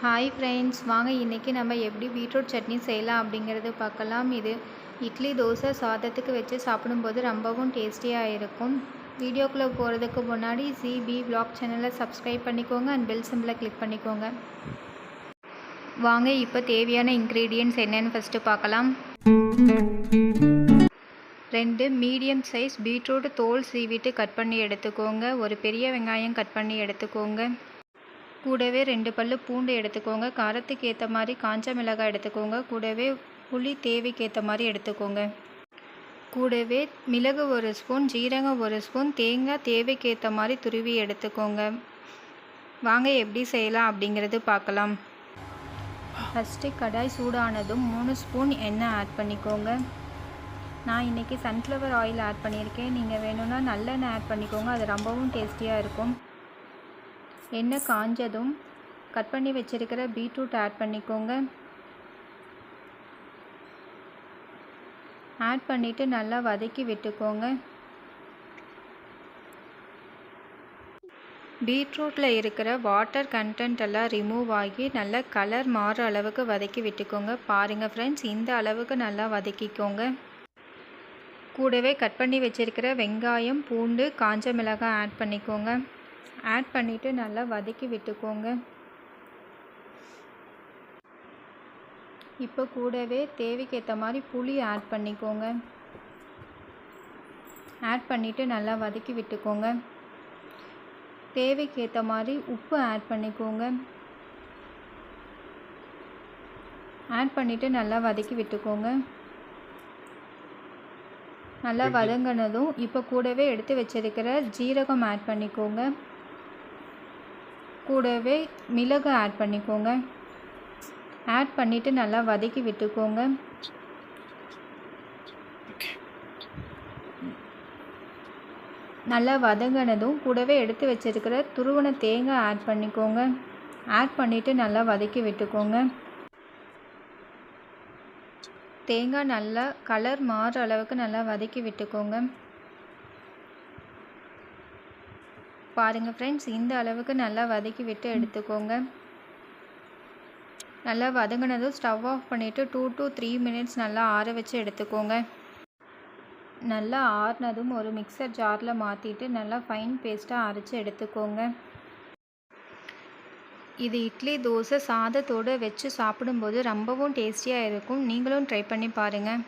Hi friends வாங்க இன்றைக்கி நம்ம எப்படி பீட்ரூட் சட்னி செய்யலாம் அப்படிங்கிறது பார்க்கலாம். இது இட்லி தோசை சாதத்துக்கு வச்சு சாப்பிடும்போது ரொம்பவும் டேஸ்டியாக இருக்கும். வீடியோக்குள்ளே போகிறதுக்கு முன்னாடி சிபி பிளாக் சேனலை சப்ஸ்கிரைப் பண்ணிக்கோங்க. அண்ட் பெல் சிம்பிளை கிளிக் பண்ணிக்கோங்க. வாங்க இப்போ தேவையான இன்க்ரீடியன்ட்ஸ் என்னென்னு ஃபஸ்ட்டு பார்க்கலாம். ரெண்டு மீடியம் சைஸ் பீட்ரூட் தோல் சீவிட்டு கட் பண்ணி எடுத்துக்கோங்க. ஒரு பெரிய வெங்காயம் கட் பண்ணி எடுத்துக்கோங்க. கூடவே ரெண்டு பல்லு பூண்டு எடுத்துக்கோங்க. காரத்துக்கு ஏற்ற மாதிரி காஞ்ச மிளகாய் எடுத்துக்கோங்க. கூடவே புளி தேவைக்கு ஏற்ற மாதிரி எடுத்துக்கோங்க. கூடவே மிளகு ஒரு ஸ்பூன் ஜீரகம் ஒரு ஸ்பூன் தேங்காய் தேவைக்கு ஏற்ற மாதிரி துருவி எடுத்துக்கோங்க. வாங்க எப்படி செய்யலாம் அப்படிங்கிறது பார்க்கலாம். ஃபஸ்ட்டு கடாய் சூடானதும் மூணு ஸ்பூன் எண்ணெய் ஆட் பண்ணிக்கோங்க. நான் இன்றைக்கி சன்ஃப்ளவர் ஆயில் ஆட் பண்ணியிருக்கேன். நீங்கள் வேணும்னா நல்லெண்ணெய் ஆட் பண்ணிக்கோங்க. அது ரொம்பவும் டேஸ்டியாக இருக்கும். எண்ணெய் காஞ்சதும் கட் பண்ணி வச்சுருக்கிற பீட்ரூட் ஆட் பண்ணிக்கோங்க. ஆட் பண்ணிவிட்டு நல்லா வதக்கி விட்டுக்கோங்க. பீட்ரூட்டில் இருக்கிற வாட்டர் கண்டென்ட் எல்லாம் ரிமூவ் ஆகி நல்லா கலர் மாற அளவுக்கு வதக்கி விட்டுக்கோங்க. பாருங்கள் ஃப்ரெண்ட்ஸ் இந்த அளவுக்கு நல்லா வதக்கிக்கோங்க. கூடவே கட் பண்ணி வச்சுருக்கிற வெங்காயம் பூண்டு காஞ்ச மிளகாய் ஆட் பண்ணிக்கோங்க. ஆட் பண்ணிவிட்டு நல்லா வதக்கி விட்டுக்கோங்க. இப்போ கூடவே தேவைக்கு ஏற்ற மாதிரி புளி ஆட் பண்ணிக்கோங்க. ஆட் பண்ணிவிட்டு நல்லா வதக்கி விட்டுக்கோங்க. தேவைக்கு ஏற்ற மாதிரி உப்பு ஆட் பண்ணிக்கோங்க. ஆட் பண்ணிவிட்டு நல்லா வதக்கி விட்டுக்கோங்க. நல்லா வதங்கினதும் இப்போ கூடவே எடுத்து வச்சிருக்கிற ஜீரகம் ஆட் பண்ணிக்கோங்க. கூடவே மிளகு ஆட் பண்ணிக்கோங்க. ஆட் பண்ணிவிட்டு நல்லா வதக்கி விட்டுக்கோங்க. நல்லா வதங்கினதும் கூடவே எடுத்து வச்சிருக்கிற துருவன தேங்காய் ஆட் பண்ணிக்கோங்க. ஆட் பண்ணிவிட்டு நல்லா வதக்கி விட்டுக்கோங்க. தேங்காய் நல்லா கலர் மாறுற அளவுக்கு நல்லா வதக்கி விட்டுக்கோங்க. பாருங்கள் ஃப்ரெண்ட்ஸ் இந்த அளவுக்கு நல்லா வதக்கி விட்டு எடுத்துக்கோங்க. நல்லா வதங்கினதும் ஸ்டவ் ஆஃப் பண்ணிவிட்டு டூ டு த்ரீ மினிட்ஸ் நல்லா ஆற வச்சு எடுத்துக்கோங்க. நல்லா ஆறினதும் ஒரு மிக்சர் ஜாரில் மாற்றிட்டு நல்லா ஃபைன் பேஸ்ட்டாக அரைச்சி எடுத்துக்கோங்க. இது இட்லி தோசை சாதத்தோடு வச்சு சாப்பிடும்போது ரொம்பவும் டேஸ்டியாக இருக்கும். நீங்களும் ட்ரை பண்ணி பாருங்கள்